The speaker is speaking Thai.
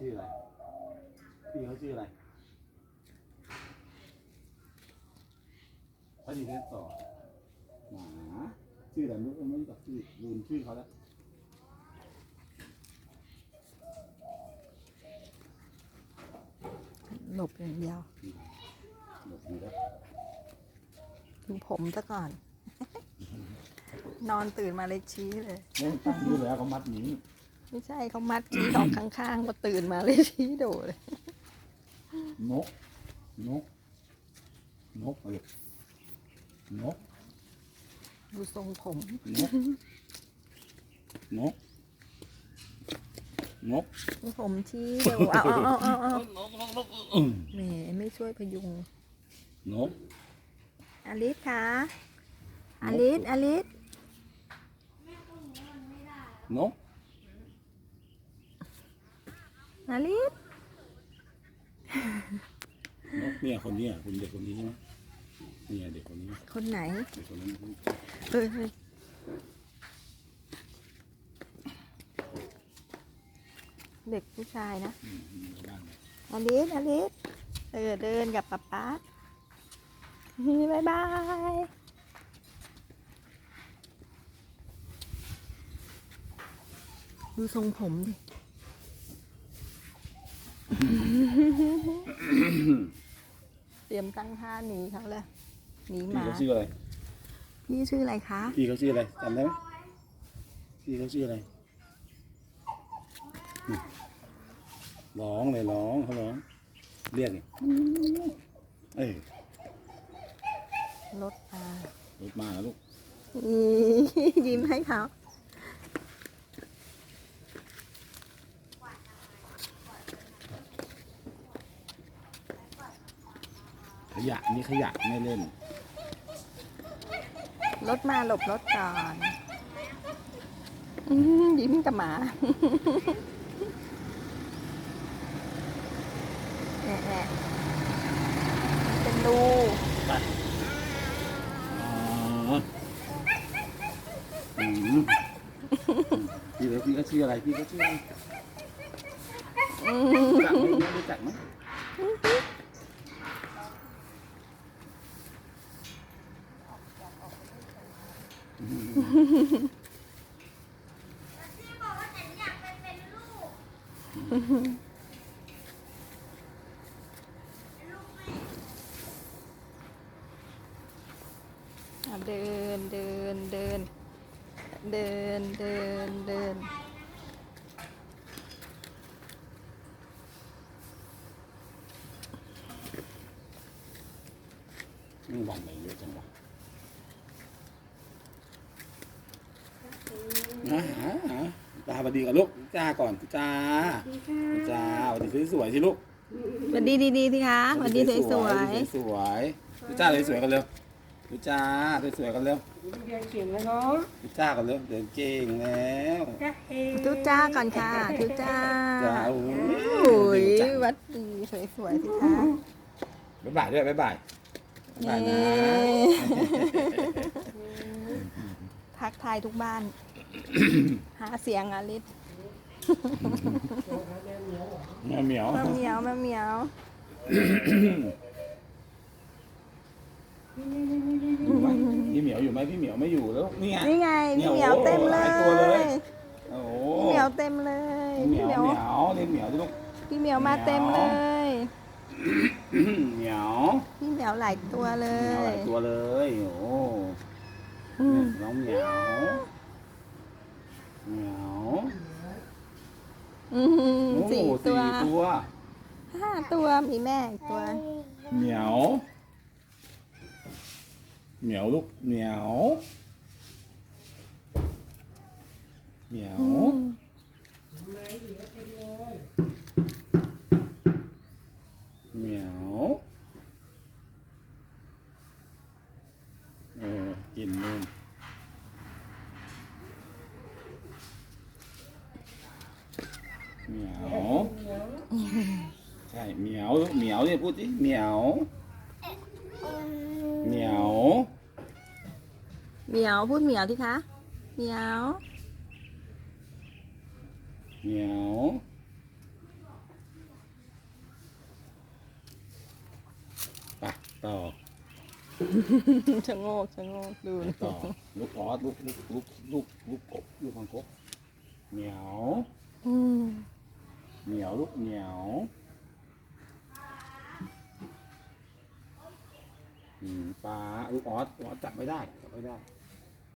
ชื่ออะไร พี่เขาชื่ออะไรเขาดีเทสต่อหมาชื่ออะไรไม่รู้ไม่รู้จักชื่อลืมชื่อเขาแล้วหลบอย่างเดียวหมดดีแล้วดูผมซะก่อน นอนตื่นมาเลยชี้เลยไม่ตั้งดูแล้วเขามัดหนี ไม่ใช่เขามัดชี้ออกข้างๆก็ตื่นมาเลยชี้โดดเลยนก นก นกอะไรนก ดูทรงผมนก นก นก ดูผมชี้เดี๋ยวเอาเอาเอาเอาเอานกนกนกอืมแหมไม่ช่วยพยุง นก อลิสคะอลิสอลิสนก อลิสนกเนี่ยคนเนี้ยคุณเด็กคนนี้ใช่ไหมเนี่ยเด็กคนนี้ คนไหน เด็กคนนั้นเฮ้ยเฮ้ยเด็กผู้ชายนะอืมอืมเขาบ้านเนี่ยอลิสอลิสเออเดินกับป๊าป๊าบายบาย ดูทรงผมดิ เตรียมตั้งท่าหนีเขาเลยหนีหพี่มา เขาชื่ออะไร พี่ชื่ออะไรคะ พี่เขาชื่ออะไรจำได้ไหมพี่เขาชื่ออะไรนี่ร้องเลยร้องเขาร้อง เรียกนี่เอ้ยรถมารถมาแล้วลูกอียิ้มให้เขา ยะนี่ขยะไม่เล่น รถมาหลบรถก่อนอื้อหือยิ้มกับหมาแอะแอะเป็นรูไปอ๋ออืมพี่เขาพี่เขาชื่ออะไร พี่เขาชื่ออะไรอืมรู้จักไหมรู้จักไหม อืมอะเดินเดินเดิน เดินเดินเดินนี่วันไหนเยอะจังวะฮะตา สวัสดีกับลูกจ้าก่อนจ้าจ้าสวัสดีสวยๆสิลูกสวัสดีดีๆสิคะสวัสดีสวยสวยๆดูจ้าสวยๆกันเร็วดูจ้าสวยๆกันเร็วเรียนเก่งแล้วเนาะดูจ้ากันเร็วเดินเก่งแล้วจ้าเอๆทุจ้าก่อนค่ะทุจ้าจ้าโอ้โอ้ยจ้าวัดดีสวยๆสิคะบ๊ายบายด้วยบ๊ายบายบ๊ายบายนะทักทายทุกบ้าน หาเสียงอาลิสเหมียวเหมียวมาเหมียวมาเหมียวอยู่ไหมพี่เหมียวอยู่ไหมพี่เหมียวไม่อยู่แล้วนี่ไงนี่ไงเนี่พี่ยเหมียวเต็มเลโอ้โหหลายตัวเลยยโอ้โหพี่เหมียวเต็มเลยเหมีพี่ยวเหมียวเหมียวเรียกเหมียวสิลูก พี่เหมียวมาเต็มเลย เหมียวพี่เหมียวหลายตัวเลเหมียวหยลายตัวเลยโอ้อืมน้องเหมียว เหมียวอืมโอ้สี่ตัวสี่ตัวห้าตัวมีแม่อีกตัว เหมียวเหมียวลูกเหมียว เหมียว ใช่เหมียวเหมียวเนี่ยพูดสิเหมียวเหมียวเหมียวพูดเหมียวดิคะเหมียวเหมียวไปต่อชะโงกชะงอกดูต่อลูกออสลูกลูกลูกลูกลูกบลูกฟังคบเหมียว อืม เหนียวลูกเหนียวป้าลูกออสออสจับไม่ได้จับไม่ได้